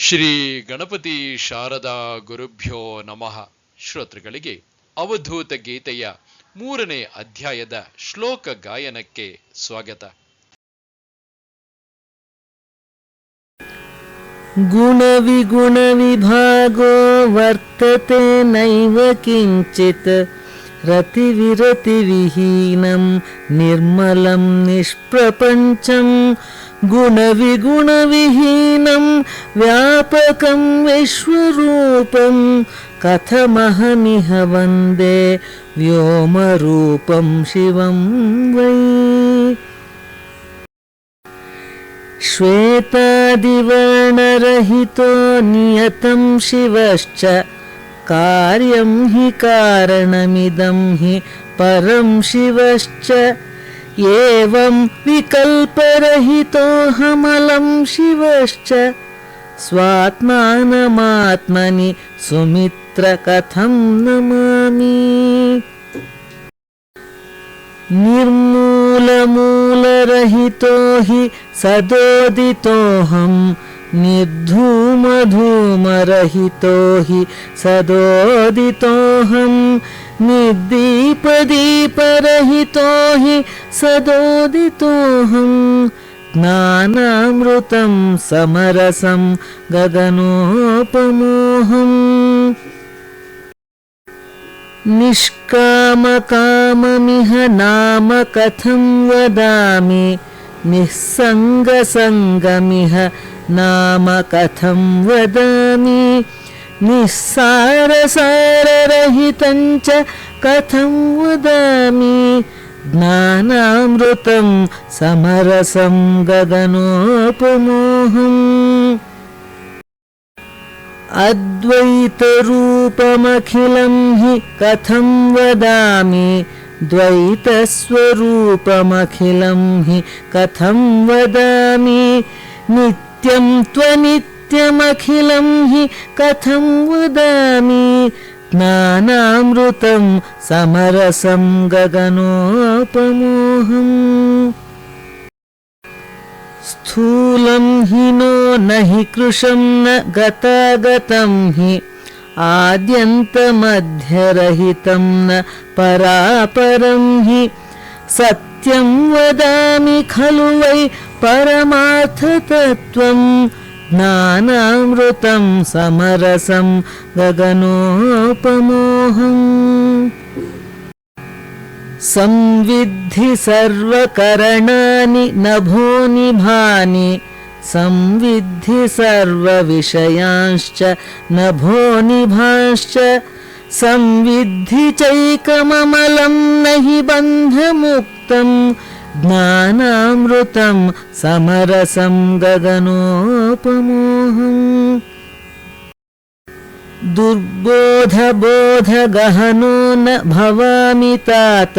ಶ್ರೀ ಗಣಪತಿ ಶಾರದಾ ಗುರುಭ್ಯೋ ನಮಃ. ಶ್ರೋತೃಗಳಿಗೆ, ಅವಧೂತ ಗೀತೆಯ ಮೂರನೇ ಅಧ್ಯಾಯದ ಶ್ಲೋಕ ಗಾಯನಕ್ಕೆ ಸ್ವಾಗತ. ಗುಣವಿಗುಣ ವಿಭಾಗೋ ವರ್ತತೆ ನೈವ ಕಿಂಚಿತ್. ರತಿವಿರತಿವಿಹೀನಂ ನಿರ್ಮಲಂ ನಿಷ್ಪ್ರಪಂಚಂ. गुणविगुणविहीनं व्यापकं विश्वरूपं कथमहमिह वन्दे व्योमरूपं शिवं वै। श्वेतादिवर्णरहितो नियतं शिवश्च कार्यं हि कारणमिदं हि परं शिवश्च एवं विकल्परहितोऽहमलं शिवश्च स्वात्मानमात्मनि सुमित्रकथं नमामि। निर्मूलमूलरहितो हि सदोदितोऽहं निर्धूमधूमरहितो हि सदोदितोऽहं निर्दीपदीपरहितो हि सदोदितोऽहं ज्ञानामृतं समरसं गगनोपमोऽहम् निष्कामकाममिह नाम कथं वदामि निःसङ्गसङ्गमिह नाम कथं वदामि निःसारसाररहितं च कथं वदामि ज्ञानामृतं समरसं गगनोपमोहम् अद्वैतरूपमखिलं हि कथं वदामि द्वैतस्वरूपमखिलं हि कथं वदामि नित्यं त्वनित्यमखिलं हि कथं वदामि? ज्ञानामृतं समरसं गगनोपमोहम्। स्थूलं हि नो न हि कृशं न गतागतं हि आद्यन्तमध्यरहितं न परापरं हि। सत्यं वदामि खलु वै परमार्थतत्त्वं ज्ञानामृतं समरसं गगनोपमोहम्। संविद्धि सर्वकरणानि नभोनिभानि संविद्धि सर्वविषयांश्च नभोनिभाश्च संविद्धि चैकममलं न हि बन्धमुक्तं ज्ञानामृतं समरसं गगनोपमोहम्। दुर्बोधबोधगहनो न भवामि तात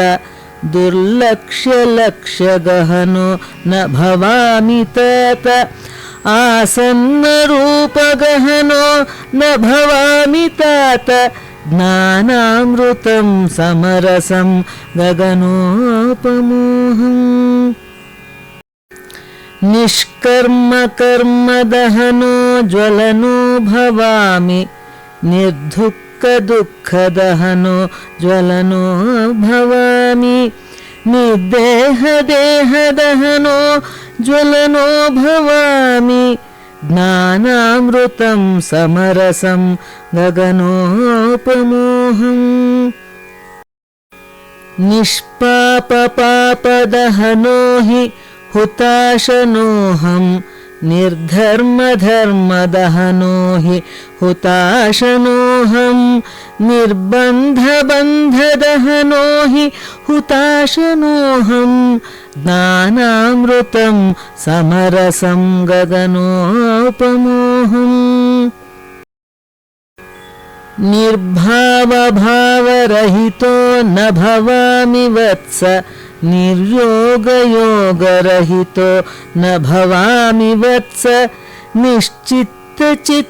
दुर्लक्ष्यलक्ष्यगहनो न भवामि तात। आसन्नरूपगहनो न भवामि तात ज्ञानामृतं समरसं गगनोपमोहम् निष्कर्मकर्मदहनो ज्वलनो भवामि निर्दुःखदुःखदहनो ज्वलनो भवामि निर्देहदेहदहनो ज्वलनो भवामि ज्ञानामृतं समरसं गगनोपमोहम्। निष्पापपापदहनो हि हुताशनोऽहम् निर्धर्मधर्मदहनो हि हुताशनोऽहं निर्बन्धबन्धदहनो हि हुताशनोऽहं ज्ञानामृतं समरसं गगनोपमोहम्। निर्भावभावरहितो न भवामि वत्स निर्योगयोगरहितो न भवामि वत्स निश्चित्तचित्तरहितो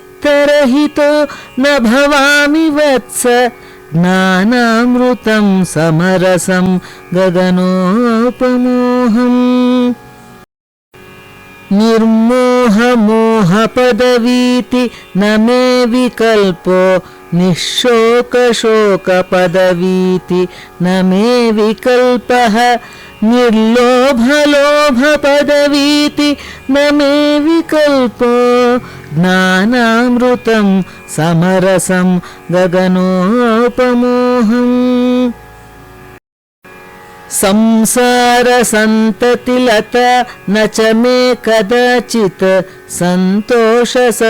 न भवामि वत्स ज्ञानामृतं समरसं गगनोपमोहम् निर्मोहमोहपदवीति न मे विकल्पो निःशोकशोकपदवीति न मे विकल्पः निर्लोभलोभपदवीति न मे विकल्पो ज्ञानामृतं समरसं गगनोपमोहम् संसारसन्ततिलत न च मे कदाचित् सन्तोषसन्ततिसुखो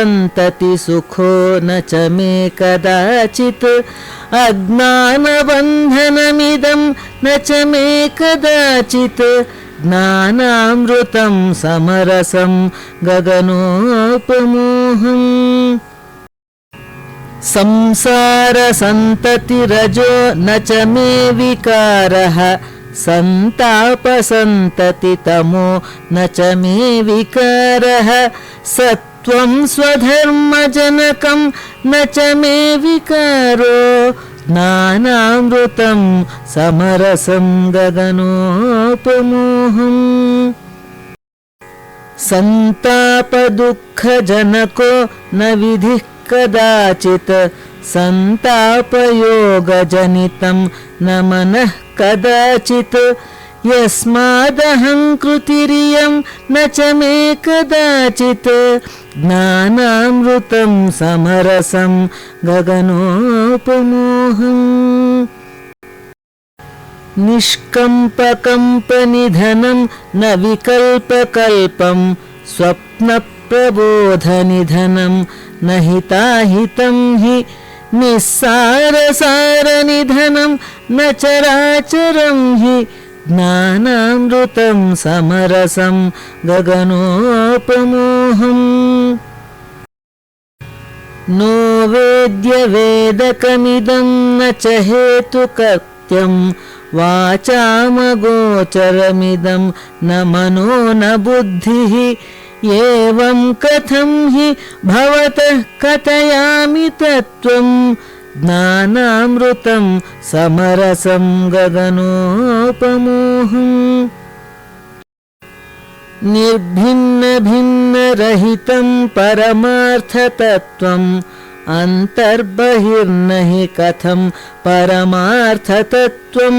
न च मे कदाचित् अज्ञानबन्धनमिदं न च मे कदाचित् ज्ञानामृतं समरसं गगनोपमोहम्। संसारसन्ततिरजो न च मे विकारः सन्तापसन्ततितमो न च मे विकारः। सत्वं स्वधर्मजनकं न च मे विकारो। ज्ञानामृतं समरसं गगनोपमोहम् सन्तापदुःखजनको न विधिः कदाचित् सन्तापयोगजनितं न मनः कदाचित्। यस्मादहङ्कृतिरियं न च मे कदाचित्। ज्ञानामृतं समरसं गगनोपमोहम्। निष्कम्पकम्पनिधनं न विकल्पकल्पं स्वप्नप्रबोधनिधनं न हिताहितं हि निस्सारसारनिधनं न चराचरं हि ज्ञानामृतं समरसं गगनोपमोहम्। नो वेद्यवेदकमिदं न च हेतुकर्त्यं वाचामगोचरमिदं न मनो न बुद्धिः एवं कथं हि भवतः कथयामि तत्त्वं ज्ञानामृतं समरसं गगनोपमोहम्। निर्भिन्नभिन्नरहितं परमार्थतत्त्वम् अन्तर्बहिर्न हि कथं परमार्थतत्त्वं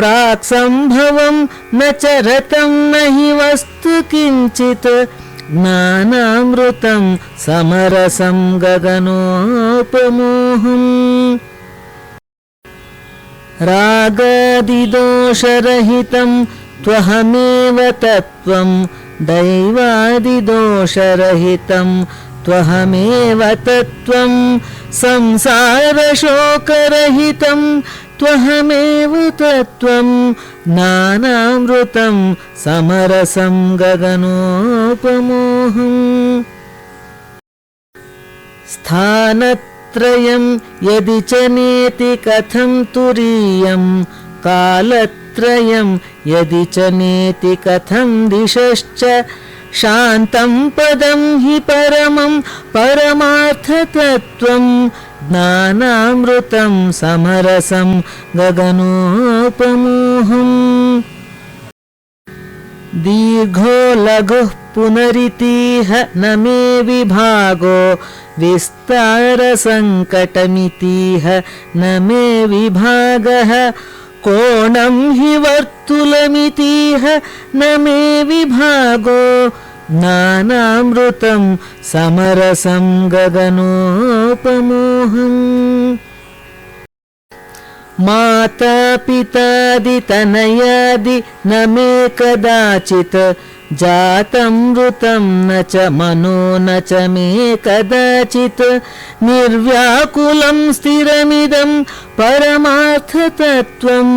प्राक्सम्भवं न च रतं न हि वस्तु किञ्चित् ज्ञानामृतं समरसं गगनोपमोहम्। रागादिदोषरहितं त्वहमेव तत्त्वं दैवादिदोषरहितं त्वहमेव तत्त्वं संसारशोकरहितं त्वहमेव तत्त्वं ज्ञानामृतं समरसं गगनोपमोहम् स्थानत्रयं यदि च नेति कथं तुरीयं कालत्रयं यदि च नेति कथं दिशश्च शान्तं पदं हि परमं परमार्थतत्त्वं ज्ञानामृतं समरसं गगनोपमोहम्। दीर्घो लघुः पुनरितीह न मे विभागो विस्तारसङ्कटमितीह न मे विभागः। कोणं हि वर्तुलमितीह न मे विभागो ज्ञानामृतं समरसं गगनोपमोहम् मातापितादितनयादि न मे कदाचित् जातमृतं न च मनो न च मे कदाचित् निर्व्याकुलं स्थिरमिदं परमार्थतत्त्वं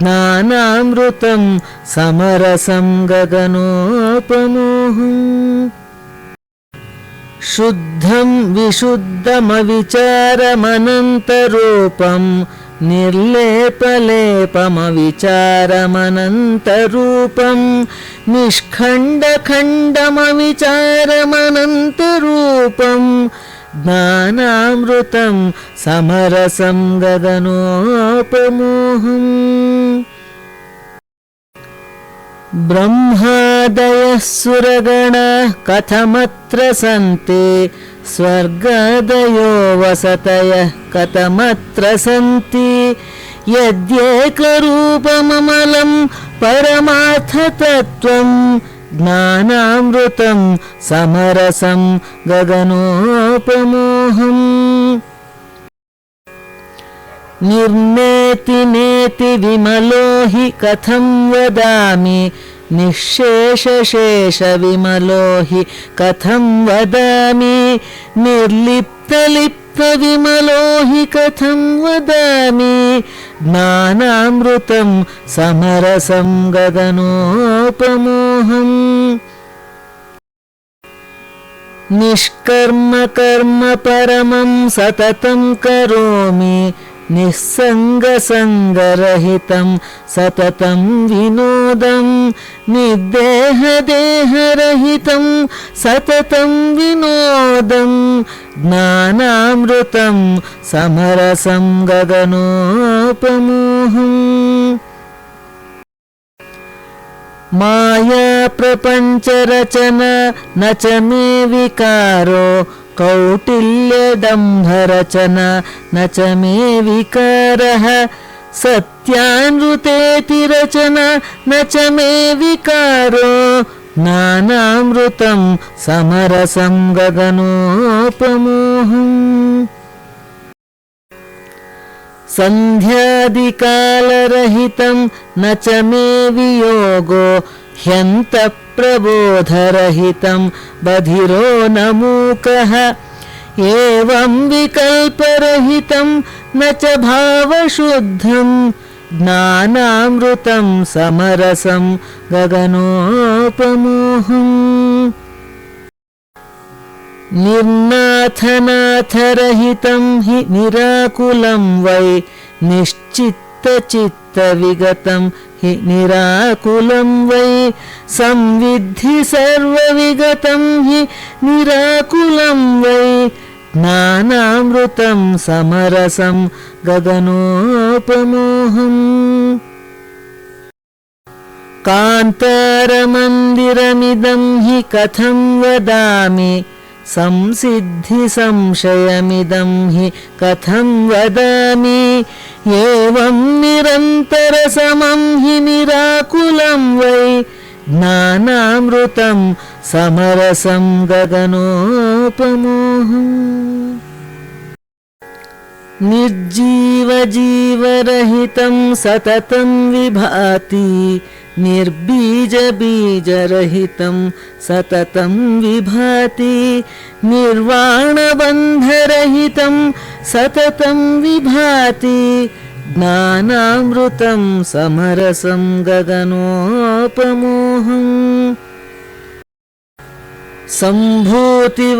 ज्ञानामृतं समरसं गगनोपमोहम् शुद्धं विशुद्धमविचारमनन्तरूपं निर्लेपलेपमविचारमनन्तरूपं निष्खण्डखण्डमविचारमनन्तरूपं ज्ञानामृतं समरसं गगनोपमोहम्। ब्रह्मादयः सुरगणाः कथमत्र सन्ति स्वर्गादयो वसतयः कथमत्र सन्ति? यद्येकरूपममलं परमार्थतत्त्वं ज्ञानामृतं समरसं गगनोपमोहम् निर्नेति नेति विमलो हि कथं वदामि निःशेषशेषविमलो हि कथं वदामि? निर्लिप्तलिप्तविमलो हि कथं वदामि? ज्ञानामृतं समरसं गगनोपमोहम्। निष्कर्मकर्म परमं सततं करोमि निःसङ्गसङ्गरहितं सततं विनोदं निर्देहदेहरहितं सततं विनोदं ज्ञानामृतं समरसं गगनोपमोहम् मायाप्रपञ्चरचना न च मे विकारो कौटिल्यदम्भरचना न च मे विकारः सत्यानृतेतिरचना न च मे विकारो नानामृतं समरसं गगनोपमोहम् सन्ध्यादिकालरहितं न च मे वियोगो ह्यन्तप्रबोधरहितं बधिरो न मूकः एवं विकल्परहितं न च भावशुद्धं ज्ञानामृतं समरसं गगनोपमोहम्। निर्नाथनाथरहितं हि निराकुलं वै निश्चित्तचित्तविगतं हि निराकुलं वै संविद्धि सर्वविगतं हि निराकुलं वै ज्ञानामृतं समरसं गगनोपमोहम्। कान्तारमन्दिरमिदं हि कथं वदामि? संसिद्धिसंशयमिदं हि कथं वदामि एवं निरन्तरसमं हि निराकुलं वै ज्ञानामृतं समरसं गगनोपमोहम् निर्जीवजीवरहितं सततं विभाति निर्बीजबीजरहितं सततं विभाति निर्वाणबन्धरहितं सततं विभाति ज्ञानामृतं समरसं गगनोपमोहम्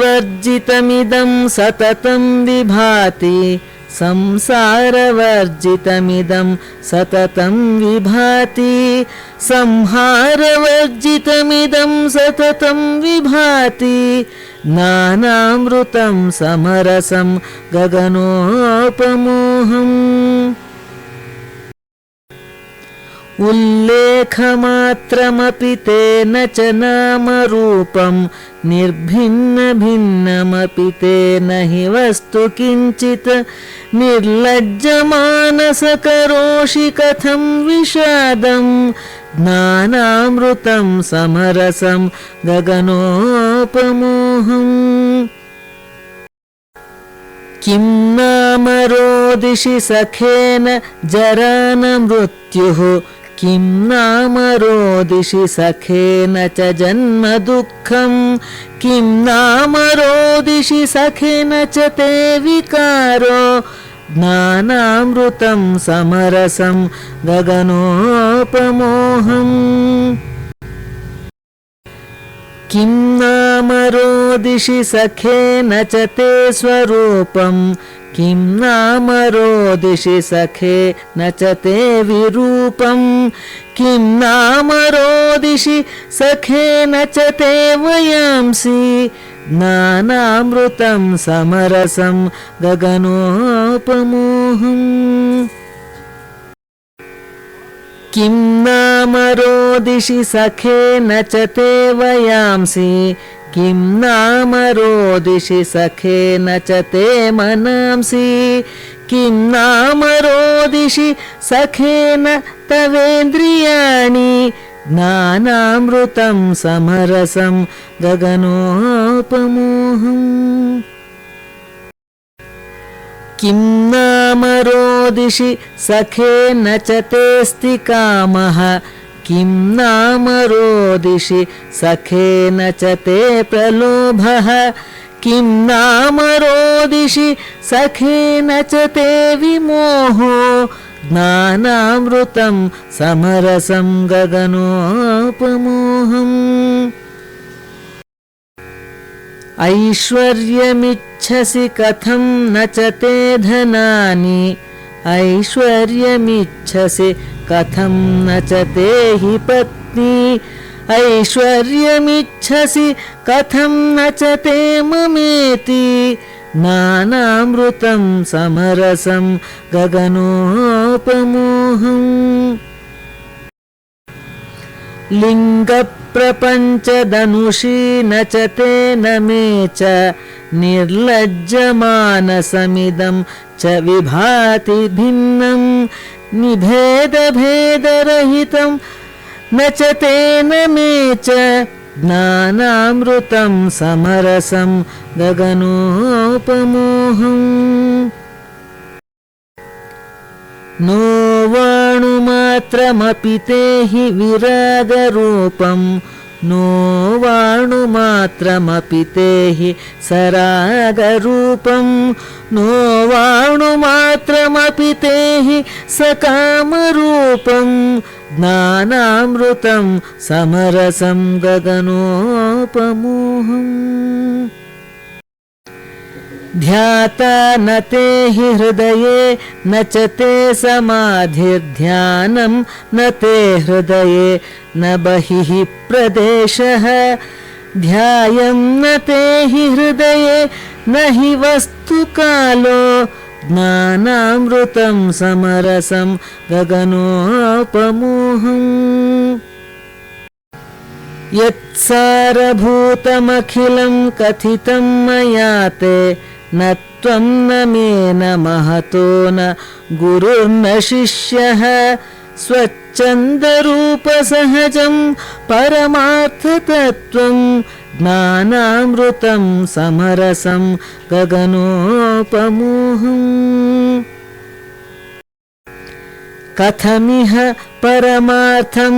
सम्भूतिवर्जितमिदं सततं विभाति संसारवर्जितमिदं सततं विभाति। संहारवर्जितमिदं सततं विभाति। ज्ञानामृतं समरसं गगनोपमोहम् उल्लेखमात्रमपि तेन च नामरूपं निर्भिन्नभिन्नमपि तेन हि वस्तु किञ्चित् निर्लज्जमानसकरोषि कथं विषादम् ज्ञानामृतं समरसं गगनोपमोहम्। किं नाम रोदिषि सखेन जरा न मृत्युः किं नाम रोदिषि सखेन च जन्म दुःखं किं नाम रोदिषि सखेन च ते विकारो? ज्ञानामृतं समरसं गगनोपमोहम्। किं नाम रोदिषि सखेन च ते स्वरूपं किं नाम रोदिषि सखे न च ते विरूपं किं नाम रोदिषि सखे न च ते वयांसि? ज्ञानामृतं समरसं गगनोपमोहम्। किं नाम रोदिषि सखेन च ते वयांसि किं नाम रोदिषि सखेन च ते मनांसि? किं नाम रोदिषि सखेन तवेन्द्रियाणि? ज्ञानामृतं समरसं गगनोपमोहम्। किं नाम रोदिषि सखेन च तेऽस्ति कामः किं नाम रोदिषि सखेन च ते प्रलोभः? किं नाम रोदिषि सखेन च ते विमोहो? ज्ञानामृतं समरसं गगनोपमोहम्। ऐश्वर्यमिच्छसि कथं न च ते धनानि ऐश्वर्यमिच्छसि कथं न च ते हि पत्नी? ऐश्वर्यमिच्छसि कथं न च ते ममेति? नानामृतं समरसं गगनोपमोहम् लिङ्गप्रपञ्चदनुषी न च तेन मे च निर्लज्जमानसमिदं च विभाति भिन्नं निभेदभेदरहितं न च तेन मे च ज्ञानामृतं समरसं गगनोपमोहम्। नो वाणुमात्रमपि ते हि विरागरूपं नो वाणुमात्रमपि ते हि सरागरूपं। नो वाणुमात्रमपि ते सकामरूपं। ज्ञानामृतं समरसं गगनोपमोहम् ध्याता न ते हि हृदये न च ते समाधिर्ध्यानं न ते हृदये न बहिः प्रदेशः। ध्यायं न ते हि हृदये न हि वस्तुकालो ज्ञानामृतं समरसं गगनोपमोहम्। यत्सारभूतमखिलं कथितं मया ते न त्वं न मे न महतो न गुरुर्न शिष्यः स्वच्छन्दरूपसहजं परमार्थतत्त्वं ज्ञानामृतं समरसं गगनोपमोहम्। कथमिह परमार्थं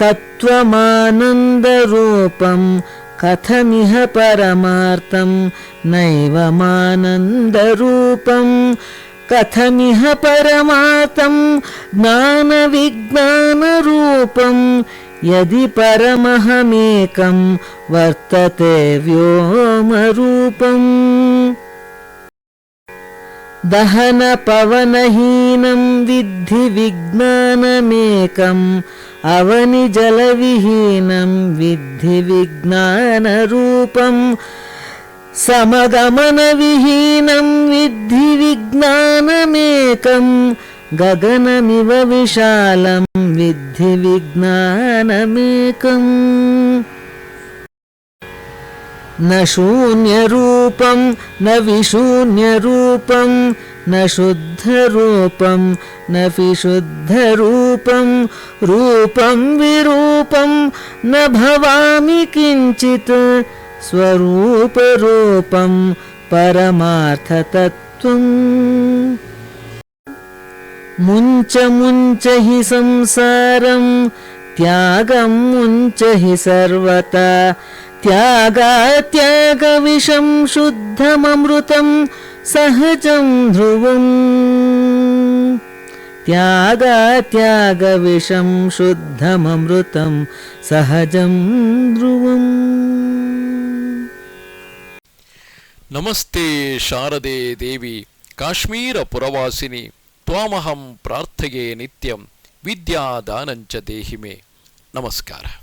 तत्त्वमानन्दरूपं कथमिह परमार्थं नैवमानन्दरूपं। कथमिह परमार्थं ज्ञानविज्ञानरूपं। यदि परमहमेकं वर्तते व्योमरूपम्। दहनपवनहीनं विद्धि विज्ञानमेकम् अवनिजलविहीनं विद्धि विज्ञानरूपम् समगमनविहीनं विद्धि विज्ञानमेकम् गगनमिव विशालं विद्धि विज्ञानमेकम् न शून्यरूपं न विशून्यरूपं न शुद्धरूपं न विशुद्धरूपं रूपं विरूपं न भवामि किञ्चित् स्वरूपरूपं परमार्थतत्त्वम्। मुञ्च मुञ्च हि संसारं त्यागं मुञ्च हि सर्वथा त्यागात्यागविषं शुद्धममृतं सहजं ध्रुवम्। त्यागत्यागविषं शुद्धममृतं सहजं ध्रुवम्। नमस्ते शारदे देवि काश्मीरपुरवासिनि त्वामहं प्रार्थये नित्यम् विद्यादानञ्च देहि मे। नमस्कारः।